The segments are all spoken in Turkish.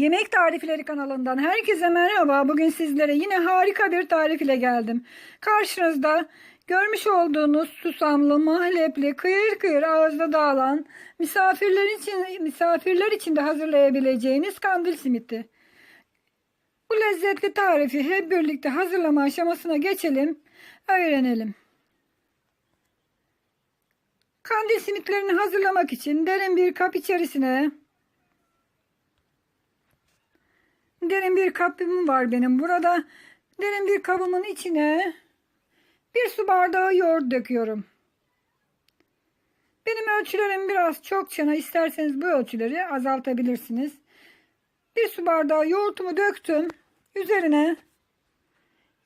Yemek Tarifleri kanalından herkese merhaba. Bugün sizlere yine harika bir tarif ile geldim. Karşınızda görmüş olduğunuz susamlı, mahlepli, kıyır kıyır ağızda dağılan misafirler için misafirler için de hazırlayabileceğiniz kandil simiti. Bu lezzetli tarifi hep birlikte hazırlama aşamasına geçelim, öğrenelim. Kandil simitlerini hazırlamak için derin bir kap içerisine derin bir kabım var benim burada. Derin bir kabımın içine bir su bardağı yoğurt döküyorum. Benim ölçülerim biraz çok çana. İsterseniz bu ölçüleri azaltabilirsiniz. Bir su bardağı yoğurtumu döktüm. Üzerine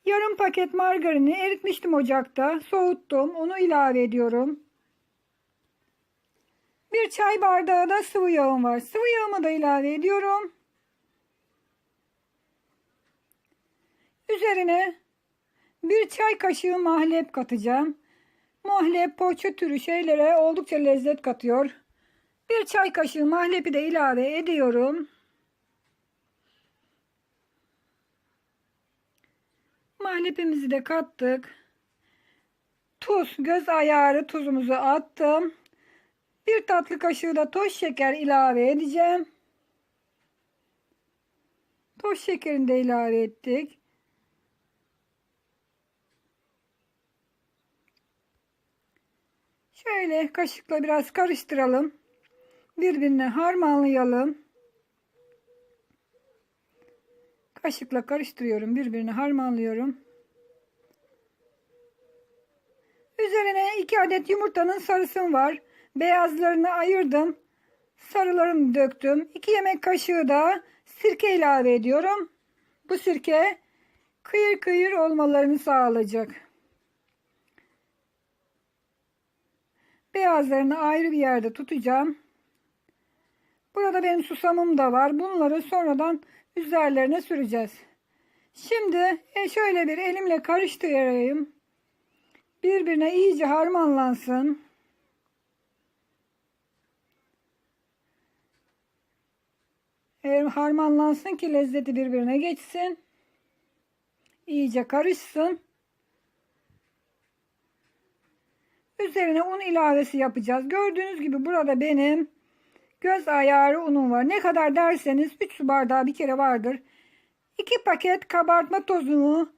yarım paket margarini eritmiştim ocakta. Soğuttum. Onu ilave ediyorum. Bir çay bardağı da sıvı yağım var. Sıvı yağımı da ilave ediyorum. Üzerine bir çay kaşığı mahlep katacağım. Mahlep poğaça türü şeylere oldukça lezzet katıyor. Bir çay kaşığı mahlepi de ilave ediyorum. Mahlepimizi de kattık. Tuz, göz ayarı tuzumuzu attım. Bir tatlı kaşığı da toz şeker ilave edeceğim. Toz şekerini de ilave ettik. Şöyle kaşıkla biraz karıştıralım. Birbirine harmanlayalım. Kaşıkla karıştırıyorum. Birbirine harmanlıyorum. Üzerine 2 adet yumurtanın sarısım var. Beyazlarını ayırdım. Sarılarını döktüm. 2 yemek kaşığı da sirke ilave ediyorum. Bu sirke kıyır kıyır olmalarını sağlayacak. Beyazlarını ayrı bir yerde tutacağım. Burada benim susamım da var. Bunları sonradan üzerlerine süreceğiz. Şimdi e, şöyle bir elimle karıştırayım. Birbirine iyice harmanlansın. Harmanlansın ki lezzeti birbirine geçsin. İyice karışsın. Üzerine un ilavesi yapacağız. Gördüğünüz gibi burada benim göz ayarı unum var. Ne kadar derseniz 3 su bardağı bir kere vardır. 2 paket kabartma tozunu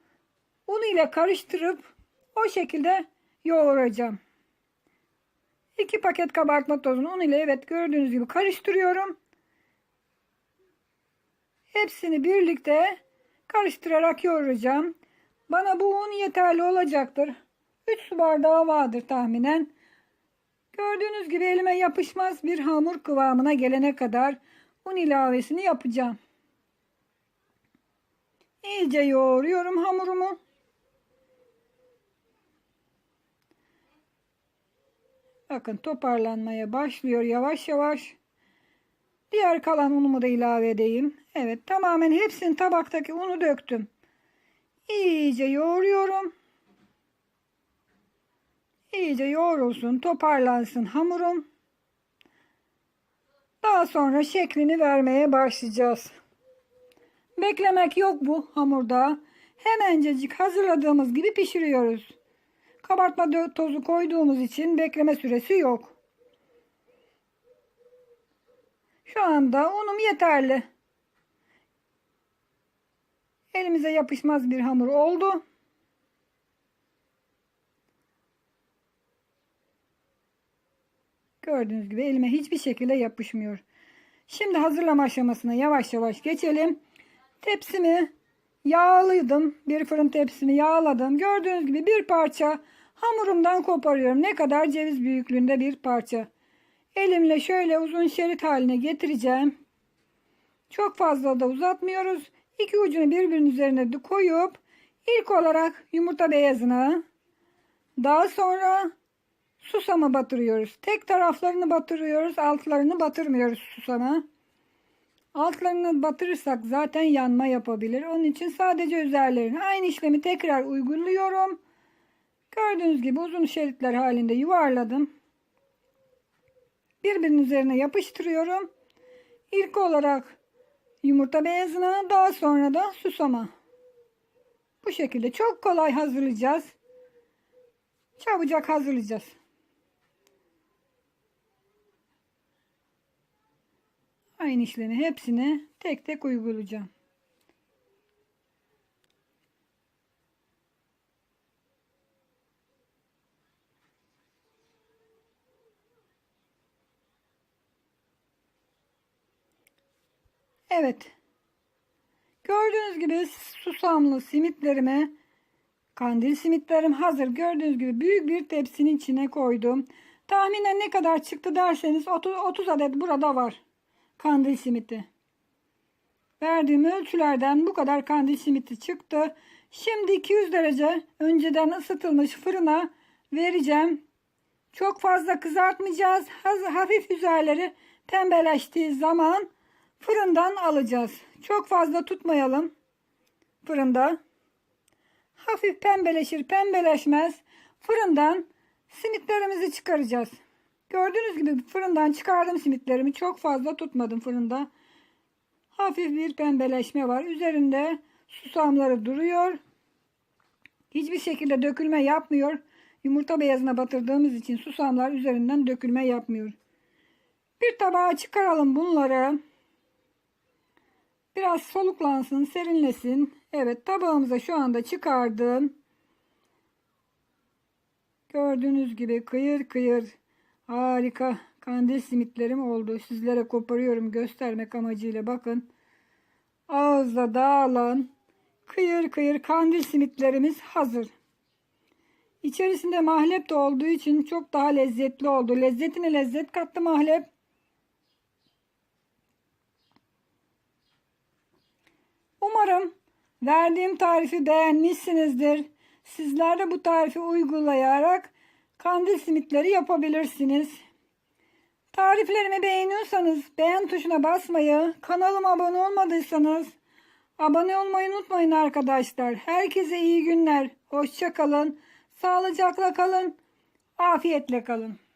un ile karıştırıp o şekilde yoğuracağım. 2 paket kabartma tozunu un ile evet gördüğünüz gibi karıştırıyorum. Hepsini birlikte karıştırarak yoğuracağım. Bana bu un yeterli olacaktır. 3 su bardağı vardır tahminen. Gördüğünüz gibi elime yapışmaz bir hamur kıvamına gelene kadar un ilavesini yapacağım. İyice yoğuruyorum hamurumu. Bakın toparlanmaya başlıyor yavaş yavaş. Diğer kalan unumu da ilave edeyim. Evet tamamen hepsini tabaktaki unu döktüm. İyice yoğuruyorum. İyice yoğrulsun, toparlansın hamurum. Daha sonra şeklini vermeye başlayacağız. Beklemek yok bu hamurda. Hemencecik hazırladığımız gibi pişiriyoruz. Kabartma tozu koyduğumuz için bekleme süresi yok. Şu anda unum yeterli. Elimize yapışmaz bir hamur oldu. Gördüğünüz gibi elime hiçbir şekilde yapışmıyor. Şimdi hazırlama aşamasına yavaş yavaş geçelim. Tepsimi yağladım. Bir fırın tepsimi yağladım. Gördüğünüz gibi bir parça hamurumdan koparıyorum. Ne kadar ceviz büyüklüğünde bir parça. Elimle şöyle uzun şerit haline getireceğim. Çok fazla da uzatmıyoruz. İki ucunu birbirinin üzerine koyup ilk olarak yumurta beyazını daha sonra Susamı batırıyoruz. Tek taraflarını batırıyoruz. Altlarını batırmıyoruz susama. Altlarını batırırsak zaten yanma yapabilir. Onun için sadece üzerlerini aynı işlemi tekrar uyguluyorum. Gördüğünüz gibi uzun şeritler halinde yuvarladım. Birbirinin üzerine yapıştırıyorum. İlk olarak Yumurta beyazını daha sonra da susama. Bu şekilde çok kolay hazırlayacağız. Çabucak hazırlayacağız. Aynı işlemi hepsini tek tek uygulayacağım. Evet. Gördüğünüz gibi susamlı simitlerime kandil simitlerim hazır. Gördüğünüz gibi büyük bir tepsinin içine koydum. Tahminen ne kadar çıktı derseniz 30, 30 adet burada var. Kandil simiti. Verdiğim ölçülerden bu kadar kandil simiti çıktı. Şimdi 200 derece önceden ısıtılmış fırına vereceğim. Çok fazla kızartmayacağız. Hafif üzerleri pembeleştiği zaman fırından alacağız. Çok fazla tutmayalım fırında. Hafif pembeleşir pembeleşmez fırından simitlerimizi çıkaracağız. Gördüğünüz gibi fırından çıkardım simitlerimi. Çok fazla tutmadım fırında. Hafif bir pembeleşme var. Üzerinde susamları duruyor. Hiçbir şekilde dökülme yapmıyor. Yumurta beyazına batırdığımız için susamlar üzerinden dökülme yapmıyor. Bir tabağa çıkaralım bunları. Biraz soluklansın, serinlesin. Evet tabağımıza şu anda çıkardım. Gördüğünüz gibi kıyır kıyır harika kandil simitlerim oldu. Sizlere koparıyorum göstermek amacıyla bakın. Ağızda dağılan kıyır kıyır kandil simitlerimiz hazır. İçerisinde mahlep de olduğu için çok daha lezzetli oldu. Lezzetine lezzet kattı mahlep. Umarım verdiğim tarifi beğenmişsinizdir. Sizler de bu tarifi uygulayarak kandil simitleri yapabilirsiniz. Tariflerimi beğeniyorsanız beğen tuşuna basmayı, kanalıma abone olmadıysanız abone olmayı unutmayın arkadaşlar. Herkese iyi günler. Hoşça kalın. Sağlıcakla kalın. Afiyetle kalın.